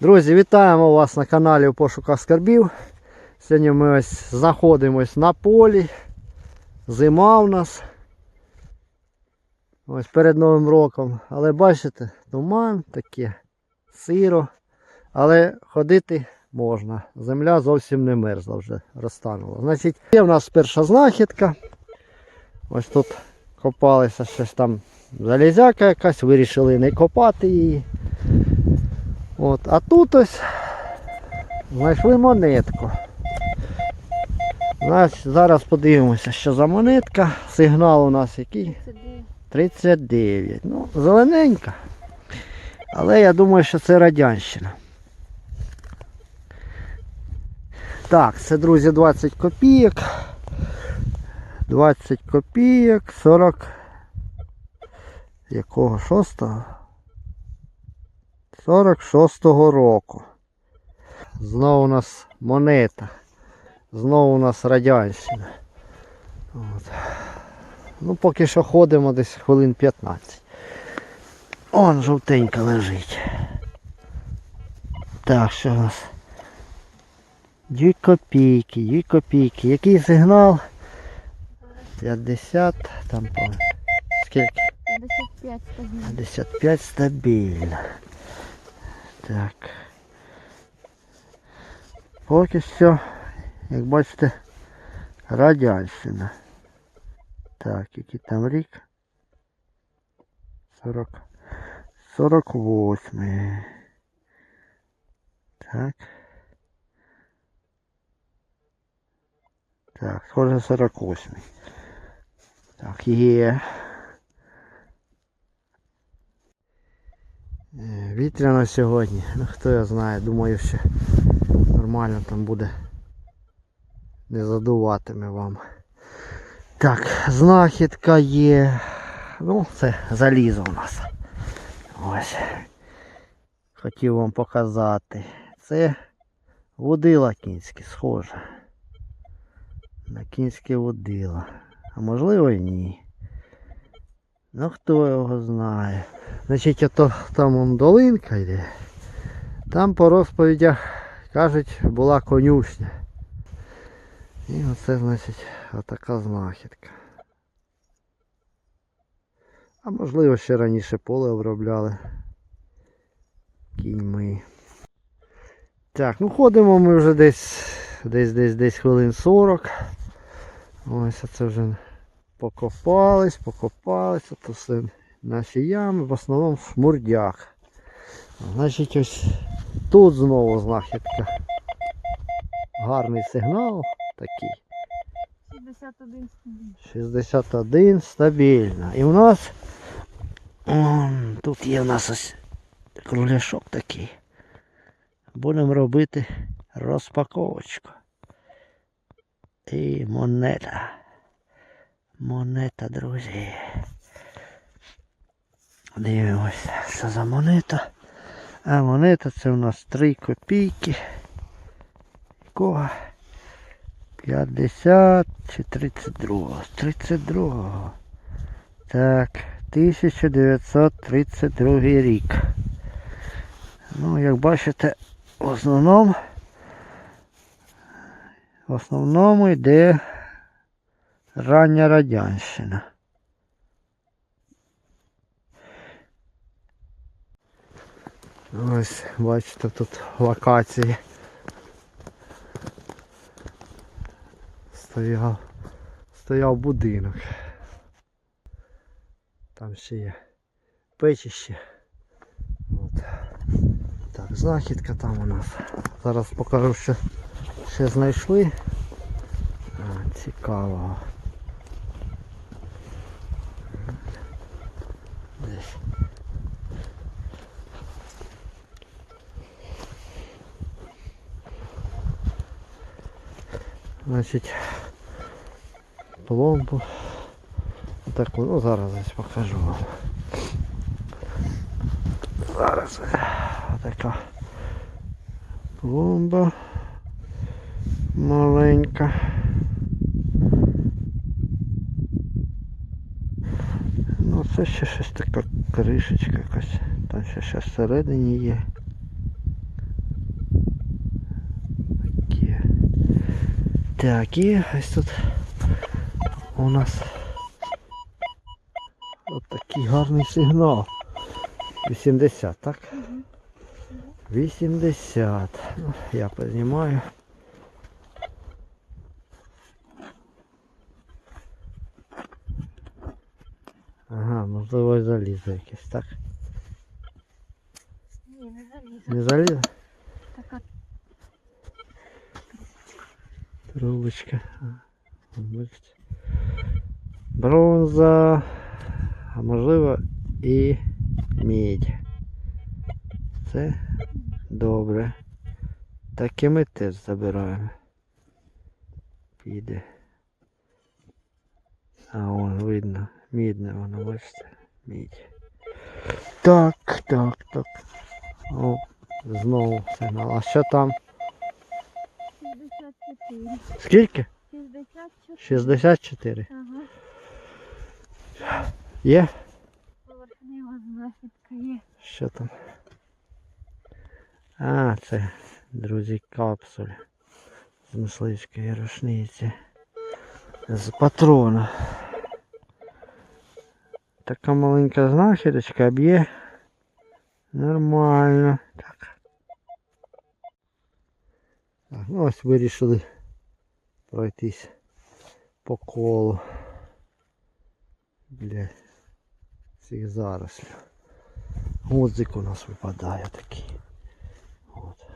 Друзі, вітаємо вас на каналі у пошуках скарбів. Сьогодні ми ось знаходимось на полі. Зима у нас. Ось перед Новим роком. Але бачите, туман таке, сиро. Але ходити можна. Земля зовсім не мерзла вже, розтанула. Значить, є в нас перша знахідка. Ось тут копалися щось там залізяка якась, вирішили не копати її. От, а тут ось знайшли монетку. Значить, зараз подивимося, що за монетка. Сигнал у нас який? 39. Ну, зелененька. Але я думаю, що це радянщина. Так, це, друзі, 20 копійок. 20 копійок, 40. Якого? Шостого? 46-го року. Знову у нас монета. Знову у нас радянщина. От. Ну, поки що ходимо десь хвилин 15. Он жовтенька лежить. Так, що у нас? Дві копійки, дві копійки. Який сигнал? 50, там скільки? 55 стабільно. 55 стабільно. Так. Поки що, як бачите, радянщина. Так, який там рік? 40. 48. Так. Так, схоже 48. Так, є. Вітряно сьогодні. Ну хто я знає, думаю, що нормально там буде. Не задуватиме вам. Так, знахідка є. Ну, це залізо у нас. Ось. Хотів вам показати. Це водила кінське, схоже. На кінське водила. А можливо і ні. Ну хто його знає. Значить, ото там он долинка йде. Там по розповідях кажуть, була конюшня. І оце, значить, отака знахідка. А можливо ще раніше поле обробляли кіньми. Так, ну ходимо ми вже десь десь десь десь хвилин 40. Ось це вже покопались, покопались, це все наші ями, в основному шмурдяк. Значить ось тут знову знахідка. Гарний сигнал такий. 61 стабільно. 61 стабільно. І в нас м, тут є в нас ось кругляшок такий. Будемо робити розпаковочку. І монета. Монета, друзі. Дивимося, що за монета. А монета це у нас 3 копійки. Якого? 50 чи 32. 32. Так, 1932 рік. Ну, як бачите, в основному в основному йде рання радянщина. Ось, бачите, тут локації. Стояв, стояв будинок. Там ще є печище. От. Так, знахідка там у нас. Зараз покажу, що ще знайшли. А, цікаво. Значить, пломбу. Таку, ну зараз ось покажу вам. Зараз така пломба маленька. Ну це ще щось кришечка якась. Там ще щось всередині є. Так, і ось тут у нас от такий гарний сигнал. 80, так? 80. Ну, я познімаю. Ага, можливо і залізо якесь, так? Ні, не залізу. Не залізо? Трубочка. А, Бачите. Бронза, а можливо і мідь. Це добре. Таке ми теж забираємо. Піде. А вон видно, мідне воно, бачите, мідь. Так, так, так. О, знову сигнал. А що там? 64. Скільки? 64. 64. Ага. Є? Поверхнева знахідка є. Що там? А, це, друзі, капсуль з мисливської рушниці. З патрона. Така маленька знахідочка б'є. Нормально. Так. Так, ну ось вирішили пройтись по колу. Для цих зарослів. Гудзик у нас випадає такий. От.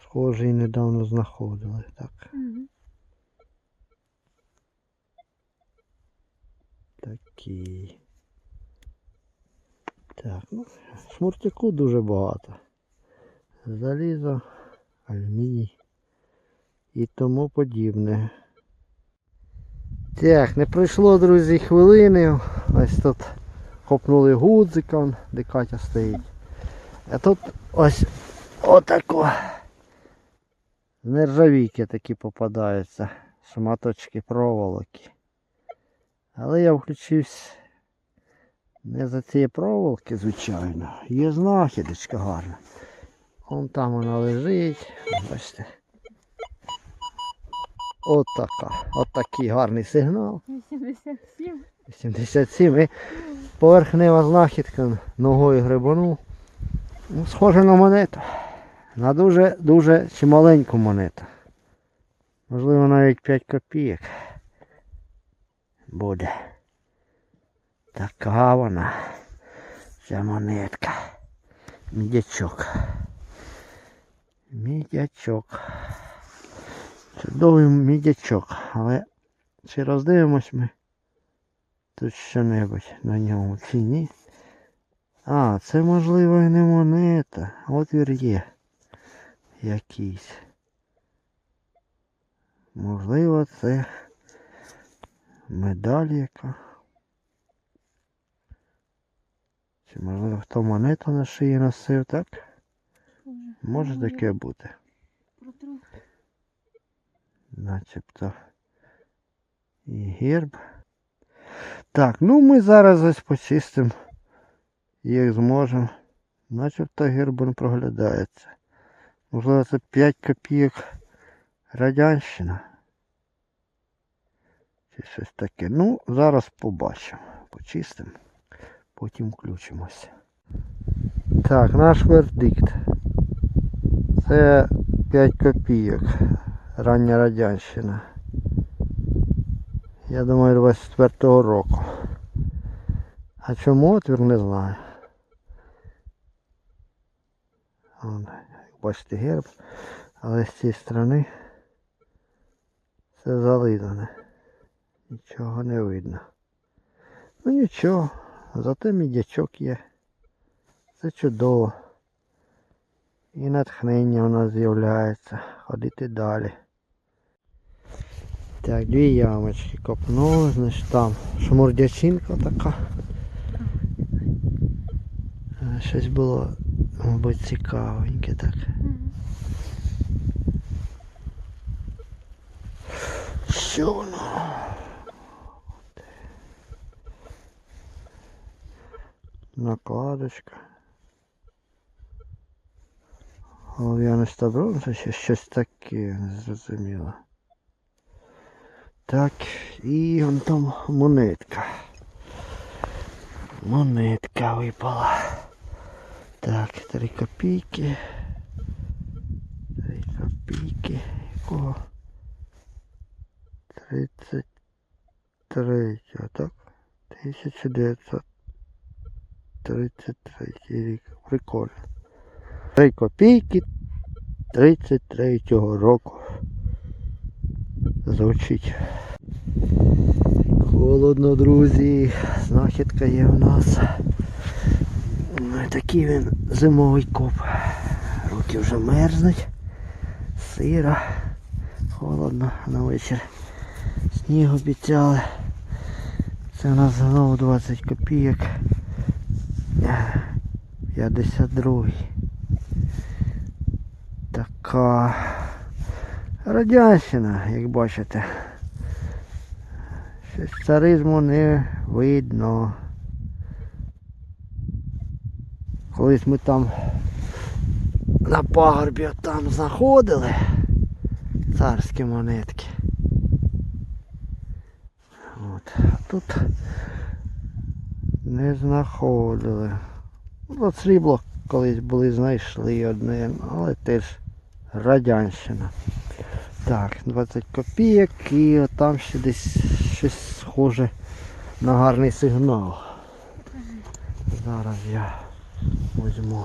Схожий недавно знаходили, так. Угу. Такий. Так, ну, шмуртяку дуже багато. Залізо, алюміній і тому подібне. Так, не пройшло, друзі, хвилини. Ось тут копнули гудзиком, де Катя стоїть. А тут ось отако. Нержавійки такі попадаються. Шматочки проволоки. Але я включився не за цієї проволоки, звичайно. Є знахідочка гарна. Вон там вона лежить. Бачите. От така. От такий гарний сигнал. 87. 77 і поверхнева знахідка ногою грибанув. Ну, схоже на монету. На дуже дуже чималеньку монету. Можливо навіть 5 копійок. Буде. Така вона. Ця монетка. Мідячок. Мідячок. Чудовий мідячок. Але чи роздивимось ми? Тут що-небудь на ньому чи ні? А, це можливо і не монета. Отвір є. Якийсь. Можливо, це медаль яка. Чи можливо хто монету на шиї носив, так? Може таке бути. Начебто. І герб. Так, ну ми зараз ось почистимо, як зможемо. Начебто герб проглядається. Можливо, це 5 копійок радянщина. Чи щось таке. Ну, зараз побачимо. Почистимо. Потім включимося. Так, наш вердикт. Це 5 копійок. Рання радянщина. Я думаю, 24-го року. А чому отвір не знаю. Вон, бачите герб, але з цієї сторони все зализане. Нічого не видно. Ну нічого, зате мідячок є. Це чудово. І натхнення у нас з'являється. Ходити далі. Так, дві ямочки копнули, значить там шмурдячинка така. Е, Щось було, мабуть, цікавеньке так. Що воно? Накладочка. Олов'яниста бронза, чи щось таке, незрозуміло. Так, і вон там монетка. Монетка випала. Так, три копійки. Три копійки. Якого? 33, так? 1933 рік. Прикольно. Три копійки 33-го року. Звучить. Холодно, друзі. Знахідка є в нас. Такий він зимовий коп. Руки вже мерзнуть. Сиро. Холодно на вечір. Сніг обіцяли. Це у нас знову 20 копійок. 52. Така радянщина, як бачите. Щось царизму не видно. Колись ми там на пагорбі там знаходили царські монетки. От. А тут не знаходили. От срібло колись були знайшли одне, але теж радянщина. Так, 20 копійок і там ще десь щось схоже на гарний сигнал. Зараз я візьму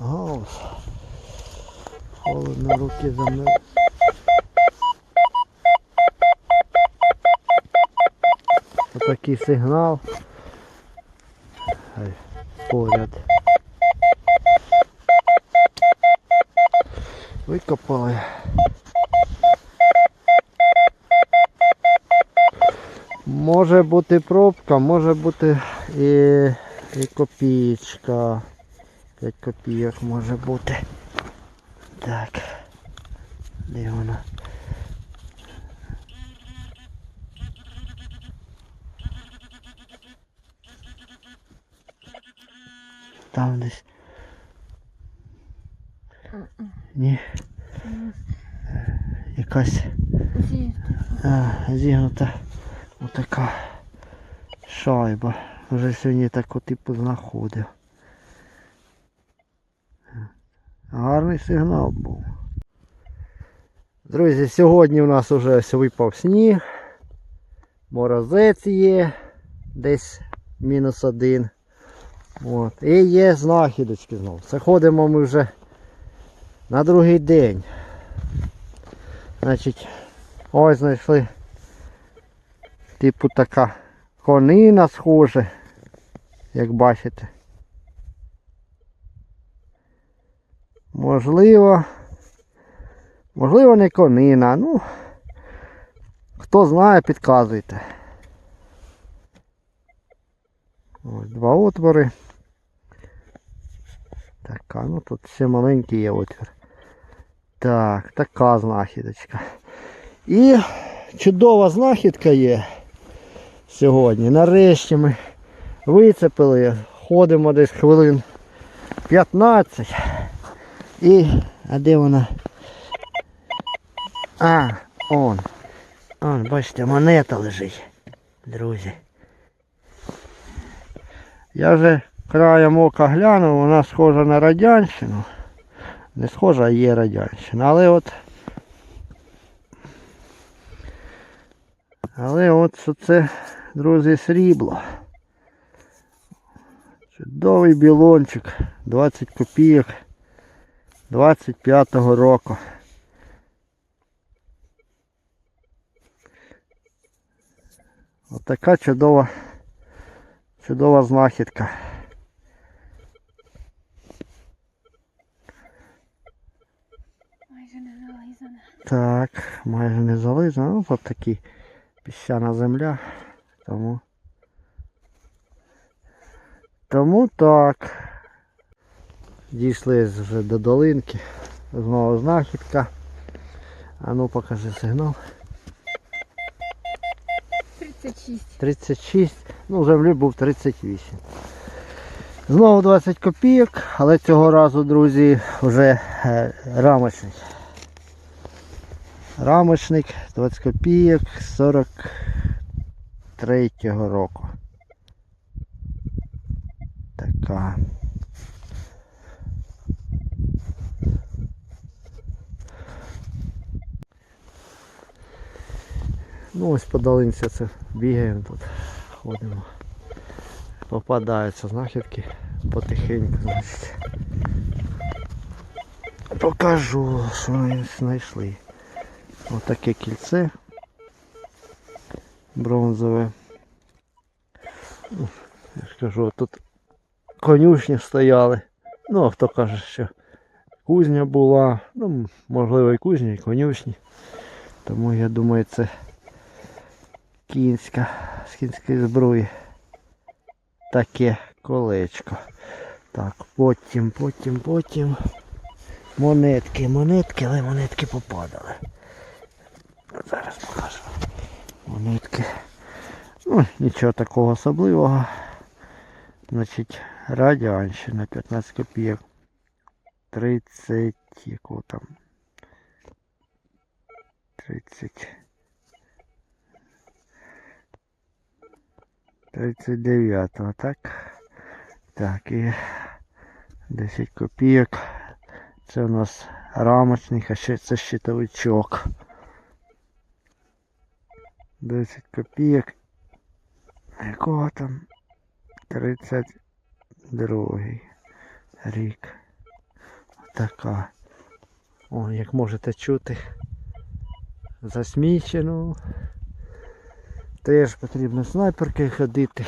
гаус. Холодно руки за мною. Отакий сигнал. Поряд. Викопали. Може бути пробка, може бути і, і копієчка. 5 копійок може бути. Так. Де вона? Там десь. Якась а, зігнута отака шайба. Вже сьогодні таку типу знаходив. Гарний сигнал був. Друзі, сьогодні у нас вже випав сніг. Морозець є. Десь мінус один. От. І є знахідочки знову. Заходимо ми вже на другий день. Значить, ось знайшли типу така конина схоже, як бачите. Можливо, можливо не конина, ну хто знає, підказуйте. Ось два отвори. Така, ну тут ще маленький є отвір. Так, така знахідочка. І чудова знахідка є сьогодні. Нарешті ми вицепили, ходимо десь хвилин 15. І, а де вона? А, он. Он, бачите, монета лежить, друзі. Я вже краєм ока глянув, вона схожа на радянщину. Не схожа, а є радянщина. Але от. Але от що це, друзі, срібло. Чудовий білончик. 20 копійок 25-го року. От така чудова, чудова знахідка. Майже не зализана. Так, майже не зализано. Ну, тут такі піщана земля. Тому. Тому так. Дійшли вже до долинки. Знову знахідка. А ну покажи сигнал. 36. 36. Ну, землі був 38. Знову 20 копійок, але цього разу, друзі, вже е, рамочник. Рамочник 20 копійок 43-го року. Така. Ну ось по долинці це бігаємо тут, ходимо. Попадаються знахідки потихеньку, значить. Покажу, що ми знайшли. Отаке кільце бронзове. Я ж кажу, тут конюшні стояли. Ну, а хто каже, що кузня була. Ну, можливо, і кузня, і конюшні. Тому я думаю, це кінська, з кінської зброї. Таке колечко. Так, потім, потім, потім. Монетки, монетки, але монетки попадали. Зараз покажу. Монетки. Ну, нічого такого особливого. Значить, радянщина 15 копійок. 30, яку там. 30. 39-го, так? Так, і 10 копійок. Це у нас рамочник, а ще це щитовичок. 10 копійок. Якого там? 32 рік. Така. О, як можете чути. Засмічено. Теж потрібно снайперки ходити.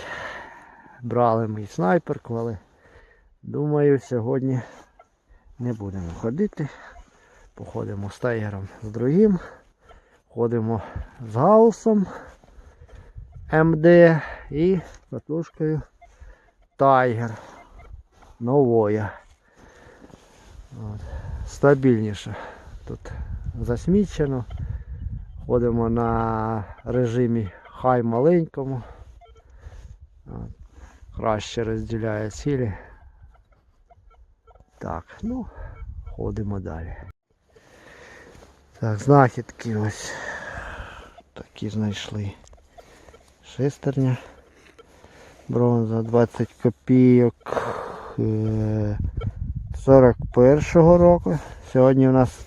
Брали ми снайперку, але думаю, сьогодні не будемо ходити. Походимо з тайгером з другим. Ходимо з гаусом МД і катушкою Тайгер новою. От. Стабільніше. Тут засмічено. Ходимо на режимі хай маленькому. Краще розділяє цілі. Так, ну, ходимо далі. Так, знахідки ось такі знайшли. Шестерня. Бронза 20 копійок е, 41-го року. Сьогодні у нас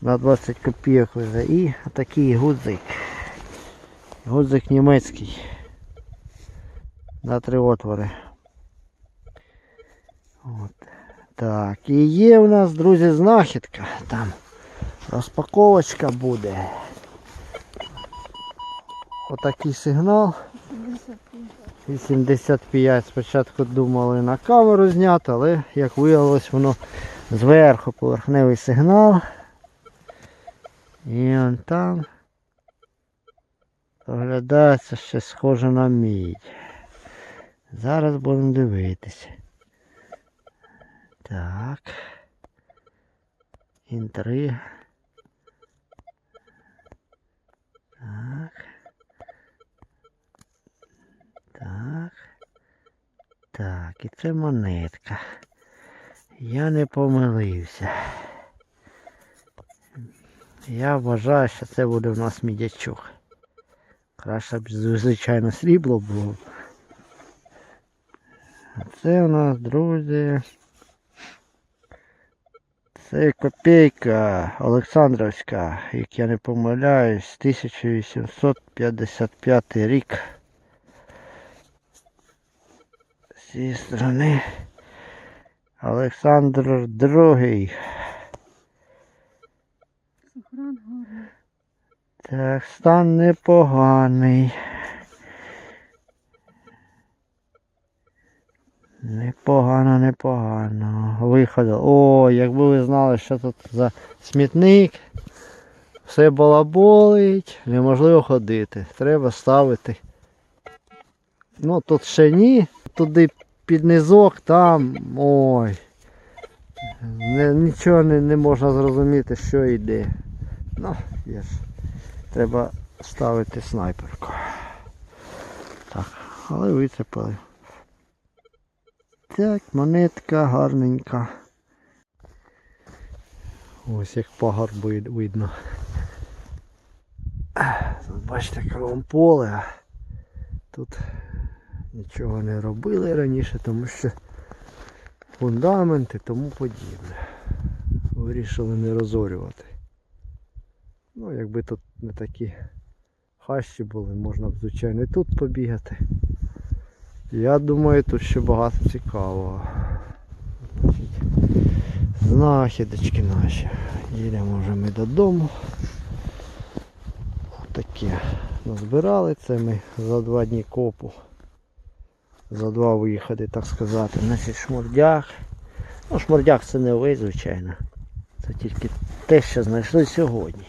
на 20 копійок вже і такий гудзик. Гудзик німецький. На три отвори. От. Так, і є у нас, друзі, знахідка. Там розпаковочка буде. Отакий сигнал. 85. Спочатку думали на камеру зняти, але як виявилось, воно зверху поверхневий сигнал. І он там оглядається ще схоже на мідь. Зараз будемо дивитися. Так. Інтрига. Так. Так. Так, і це монетка. Я не помилився. Я вважаю, що це буде в нас мідячок. Краще б, звичайно, срібло було. А це у нас, друзі. Це копійка Олександровська, як я не помиляюсь, 1855 рік. З цієї сторони Олександр II. Так, стан непоганий. Непогано, непогано. Виходу. О, якби ви знали, що тут за смітник. Все балаболить, неможливо ходити. Треба ставити. Ну тут ще ні. Туди під низок, там. Ой. Нічого не, не можна зрозуміти, що йде. Ну, є ж. Треба ставити снайперку. Так, але вицепили. Так, монетка гарненька. Ось як пагорб видно. Тут бачите кругом поле. Тут нічого не робили раніше, тому що фундамент і тому подібне. Вирішили не розорювати. Ну, якби тут не такі хащі були, можна б звичайно і тут побігати. Я думаю, тут ще багато цікавого. Знахідочки наші. Їдемо вже ми додому. Таке назбирали. Це ми за два дні копу. За два виходи, так сказати. Значить шмурдяк. Ну, шмурдяк це не весь, звичайно. Це тільки те, що знайшли сьогодні.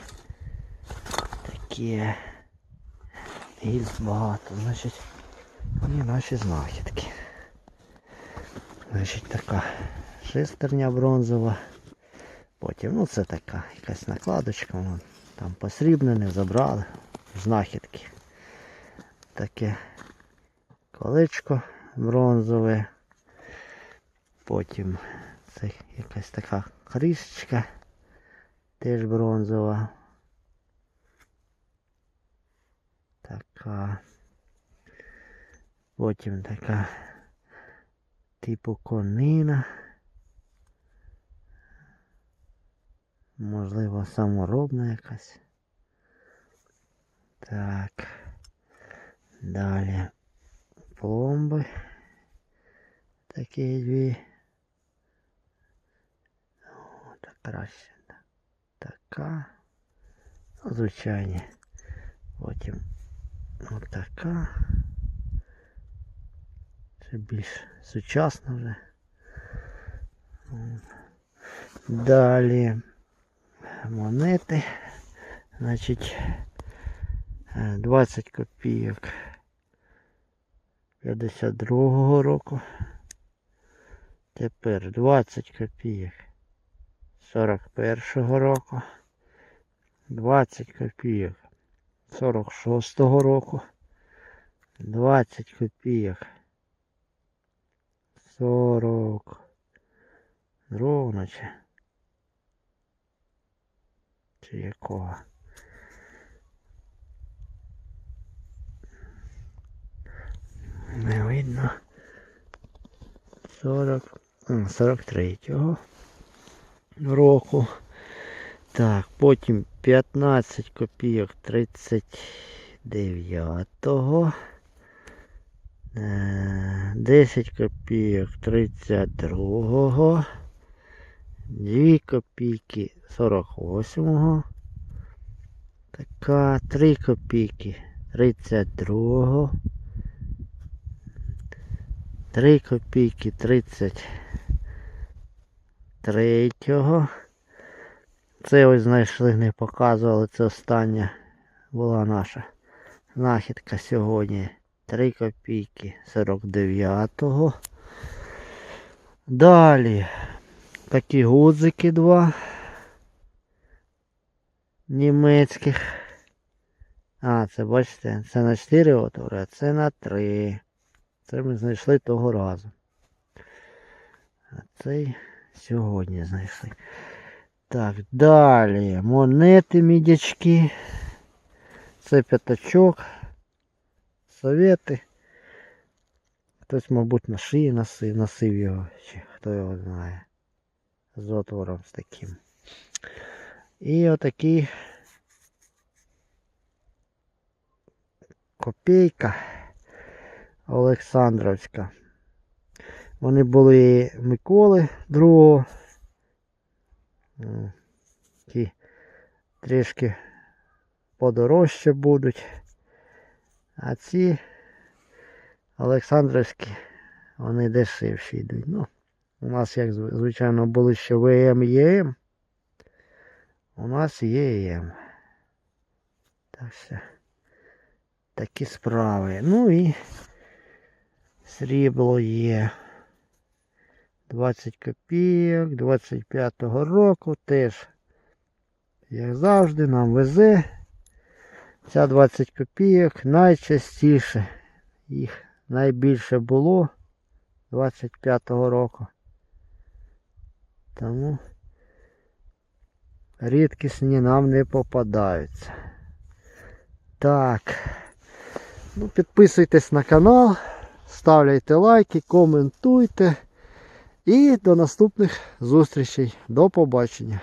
Таке. Гільз багато, значить. І наші знахідки. Значить така шестерня бронзова. Потім, ну це така якась накладочка, вон, там посрібнене, забрали. Знахідки. Таке колечко бронзове. Потім це якась така кришечка. Теж бронзова. Така. Потім така типу конина. Можливо, саморобна якась. Так. Далі пломби. Такі дві. О, так краще. Така. Ну, звичайні. Потім отака. Це більш сучасно вже. Далі монети. Значить е, 20 копійок 52-го року. Тепер 20 копійок 41-го року. 20 копійок 46-го року. 20 копійок 40 другого наче. Чи якого? Не видно. 40. м, 43-го року. Так, потім 15 копійок 39-го. Е, 10 копійок 32-го. 2 копійки 48-го. Така 3 копійки 32-го. 3 копійки 33-го. Це ось знайшли, не показували. Це остання була наша знахідка сьогодні. 3 копійки 49-го. Далі такі гудзики два німецьких. А, це бачите, це на 4 отвори, а це на 3. Це ми знайшли того разу. А цей сьогодні знайшли. Так, далі. Монети мідячки. Це п'ятачок. Совєти. Хтось, мабуть, на шиї носив, носив його, чи хто його знає. З отвором з таким. І отакі копійка Олександровська. Вони були Миколи другого. Ті трішки подорожче будуть. А ці Олександрівські, вони дешевші йдуть. Ну, у нас, як звичайно, були ще ВМ ЄМ. У нас ЄМ. Так що такі справи. Ну і срібло є. 20 копійок 25-го року теж, як завжди, нам везе. Ця 20 копійок найчастіше. Їх найбільше було 25-го року. Тому рідкісні нам не попадаються. Так. Ну, підписуйтесь на канал, ставляйте лайки, коментуйте. І до наступних зустрічей. До побачення.